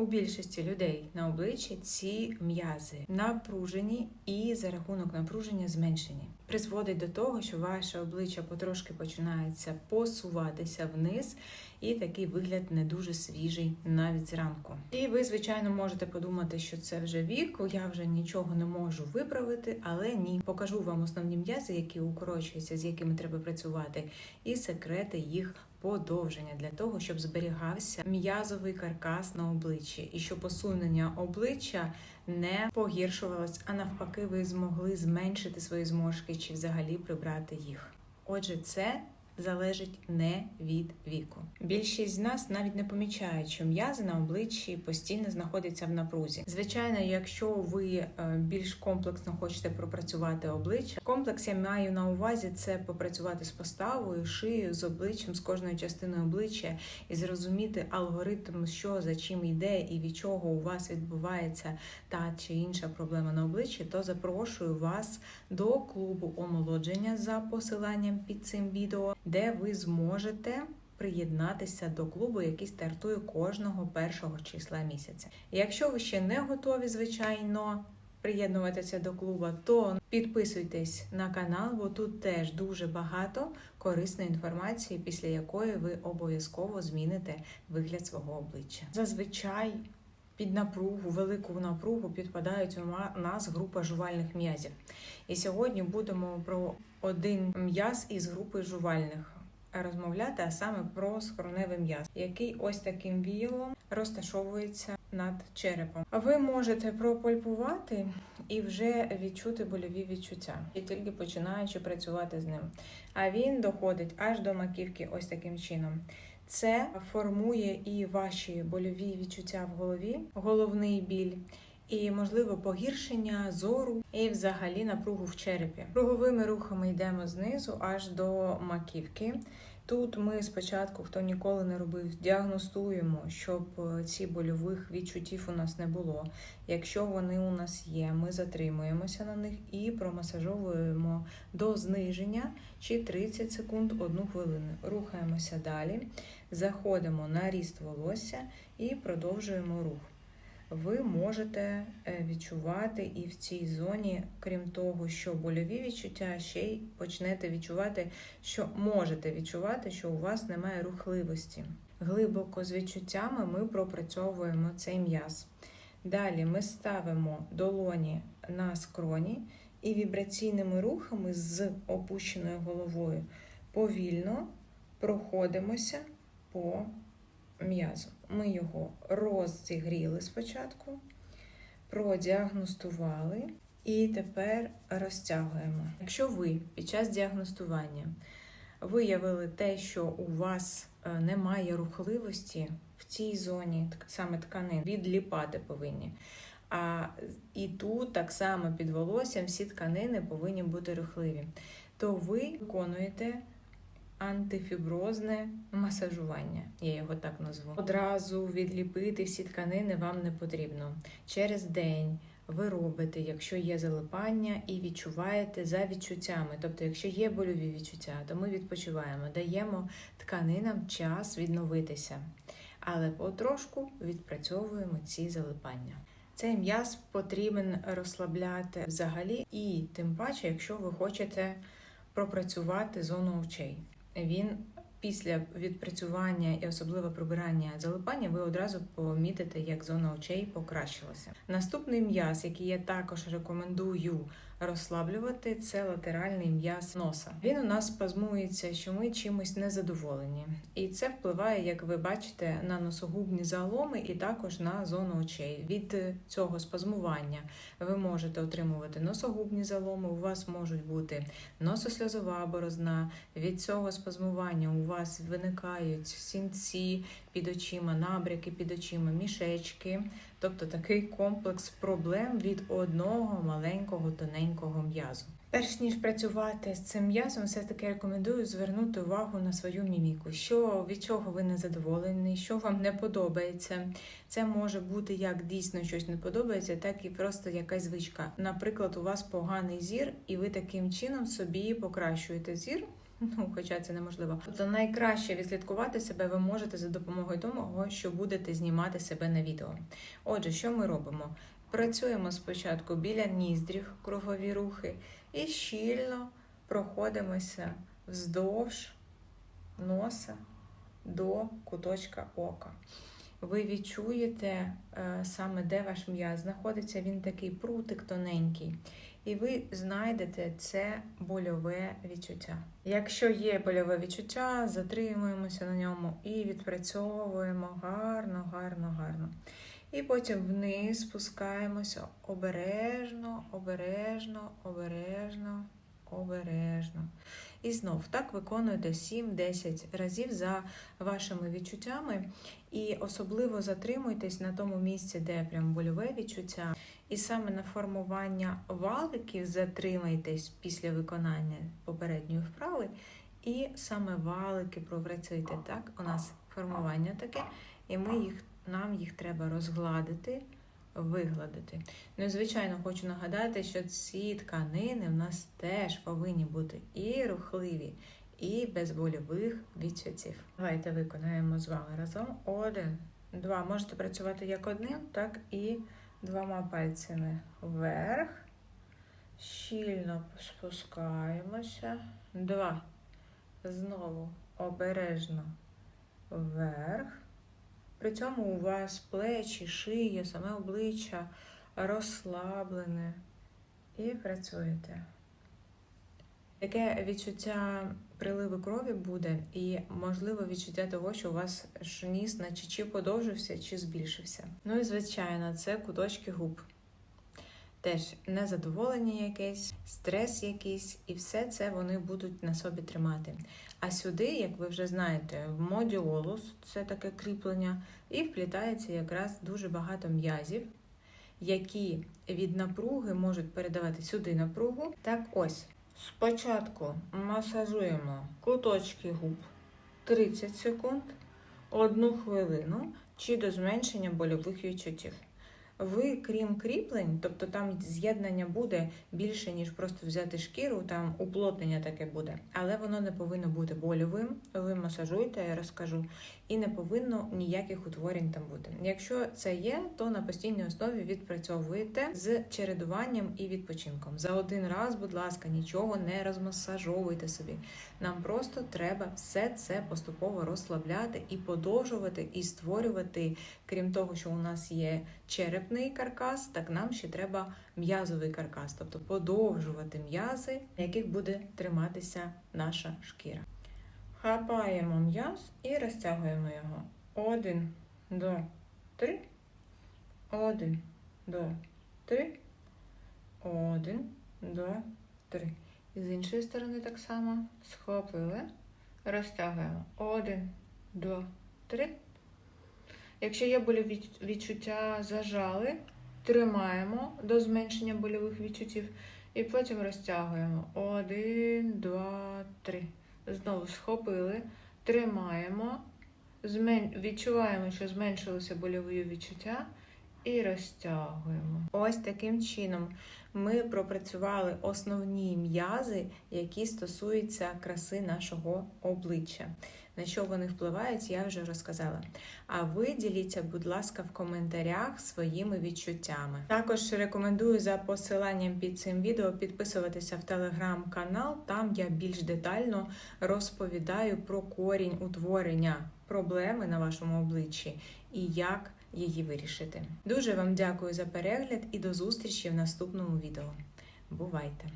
У більшості людей на обличчі ці м'язи напружені і за рахунок напруження зменшені. Призводить до того, що ваше обличчя потрошки починається посуватися вниз, і такий вигляд не дуже свіжий навіть зранку. І ви, звичайно, можете подумати, що це вже вік, я вже нічого не можу виправити, але ні. Покажу вам основні м'язи, які укорочуються, з якими треба працювати, і секрети їх подовження для того, щоб зберігався м'язовий каркас на обличчі, і щоб посунення обличчя не погіршувалось, а навпаки, ви змогли зменшити свої зморшки чи взагалі прибрати їх. Отже, це залежить не від віку. Більшість з нас навіть не помічають, що м'язи на обличчі постійно знаходяться в напрузі. Звичайно, якщо ви е, більш комплексно хочете пропрацювати обличчя, комплекс я маю на увазі це попрацювати з поставою, шиєю, з обличчям, з кожною частиною обличчя і зрозуміти алгоритм, що за чим йде і від чого у вас відбувається та чи інша проблема на обличчі, то запрошую вас до клубу омолодження за посиланням під цим відео, де ви зможете приєднатися до клубу, який стартує кожного першого числа місяця. Якщо ви ще не готові, звичайно. Приєднуватися до клубу, то підписуйтесь на канал, бо тут теж дуже багато корисної інформації, після якої ви обов'язково зміните вигляд свого обличчя. Зазвичай під напругу, велику напругу підпадають у нас група жувальних м'язів. І сьогодні будемо про один м'яз із групи жувальних розмовляти, а саме про скроневий м'яз, який ось таким віялом розташовується над черепом. Ви можете пропальпувати і вже відчути больові відчуття, і тільки починаючи працювати з ним. А він доходить аж до маківки, ось таким чином. Це формує і ваші больові відчуття в голові, головний біль. І, можливо, погіршення зору і взагалі напругу в черепі. Круговими рухами йдемо знизу аж до маківки. Тут ми спочатку, хто ніколи не робив, діагностуємо, щоб ці больових відчуттів у нас не було. Якщо вони у нас є, ми затримуємося на них і промасажовуємо до зниження чи 30 секунд одну хвилину. Рухаємося далі, заходимо на ріст волосся і продовжуємо рух ви можете відчувати і в цій зоні, крім того, що больові відчуття, ще й почнете відчувати, що можете відчувати, що у вас немає рухливості. Глибоко з відчуттями ми пропрацьовуємо цей м'яз. Далі ми ставимо долоні на скроні і вібраційними рухами з опущеною головою повільно проходимося по м'язу. Ми його роззігріли спочатку, продіагностували і тепер розтягуємо. Якщо ви під час діагностування виявили те, що у вас е, немає рухливості в цій зоні, саме тканин, відліпати повинні. А і тут так само під волоссям всі тканини повинні бути рухливі, то ви виконуєте антифіброзне масажування, я його так назву. Одразу відліпити всі тканини вам не потрібно. Через день ви робите, якщо є залипання, і відчуваєте за відчуттями. Тобто, якщо є больові відчуття, то ми відпочиваємо, даємо тканинам час відновитися, але потрошку відпрацьовуємо ці залипання. Цей м'яз потрібен розслабляти взагалі, і тим паче, якщо ви хочете пропрацювати зону очей він після відпрацювання і особливо прибирання залипання, ви одразу помітите, як зона очей покращилася. Наступний м'яз, який я також рекомендую розслаблювати, це латеральний м'яз носа. Він у нас спазмується, що ми чимось незадоволені, і це впливає, як ви бачите, на носогубні заломи і також на зону очей. Від цього спазмування ви можете отримувати носогубні заломи. У вас можуть бути нососльозова борозна. Від цього спазмування у вас виникають сінці під очима, набряки під очима, мішечки. Тобто такий комплекс проблем від одного маленького тоненького м'язу. Перш ніж працювати з цим м'язом, все таки рекомендую звернути увагу на свою міміку, що від чого ви не задоволені, що вам не подобається. Це може бути як дійсно щось не подобається, так і просто якась звичка. Наприклад, у вас поганий зір, і ви таким чином собі покращуєте зір Ну, хоча це неможливо. Тобто найкраще відслідкувати себе ви можете за допомогою того, що будете знімати себе на відео. Отже, що ми робимо? Працюємо спочатку біля ніздрів, кругові рухи, і щільно проходимося вздовж носа до куточка ока. Ви відчуєте е, саме, де ваш м'яз знаходиться, він такий прутик тоненький. І ви знайдете це больове відчуття. Якщо є больове відчуття, затримуємося на ньому і відпрацьовуємо гарно, гарно, гарно. І потім вниз спускаємося обережно, обережно, обережно, обережно. І знов так виконуєте 7-10 разів за вашими відчуттями. І особливо затримуйтесь на тому місці, де прям больове відчуття. І саме на формування валиків затримайтесь після виконання попередньої вправи. І саме валики пропрацюйте. Так, у нас формування таке, і ми їх, нам їх треба розгладити, вигладити. Ну і звичайно, хочу нагадати, що ці тканини в нас теж повинні бути і рухливі, і без больових відчуттів. Давайте виконаємо з вами разом. Один, два. Можете працювати як одним, так і двома пальцями вверх. Щільно спускаємося. Два. Знову обережно вверх. При цьому у вас плечі, шия, саме обличчя розслаблене. І працюєте. Яке відчуття приливу крові буде, і можливо відчуття того, що у вас ніс наче чи подовжився, чи збільшився. Ну і звичайно, це куточки губ. Теж незадоволення якесь, стрес якийсь, і все це вони будуть на собі тримати. А сюди, як ви вже знаєте, в модіолус це таке кріплення, і вплітається якраз дуже багато м'язів, які від напруги можуть передавати сюди напругу. Так ось. Спочатку масажуємо куточки губ 30 секунд, 1 хвилину чи до зменшення больових відчуттів. Ви, крім кріплень, тобто там з'єднання буде більше, ніж просто взяти шкіру, там уплотнення таке буде, але воно не повинно бути больовим. Ви масажуєте, я розкажу, і не повинно ніяких утворень там бути. Якщо це є, то на постійній основі відпрацьовуєте з чередуванням і відпочинком. За один раз, будь ласка, нічого не розмасажовуйте собі. Нам просто треба все це поступово розслабляти і подовжувати, і створювати, крім того, що у нас є черепний каркас, так нам ще треба м'язовий каркас, тобто подовжувати м'язи, на яких буде триматися наша шкіра. Хапаємо м'яз і розтягуємо його. Один, два, три. Один, два, три. Один, два, три. І з іншої сторони так само схопили, розтягуємо. Один, два, три. Якщо є больові відчуття, зажали, тримаємо до зменшення больових відчуттів і потім розтягуємо. Один, два, три. Знову схопили, тримаємо, змен... відчуваємо, що зменшилося больові відчуття, і розтягуємо. Ось таким чином ми пропрацювали основні м'язи, які стосуються краси нашого обличчя. На що вони впливають, я вже розказала. А ви діліться, будь ласка, в коментарях своїми відчуттями. Також рекомендую за посиланням під цим відео підписуватися в телеграм-канал. Там я більш детально розповідаю про корінь утворення проблеми на вашому обличчі і як її вирішити. Дуже вам дякую за перегляд і до зустрічі в наступному відео. Бувайте!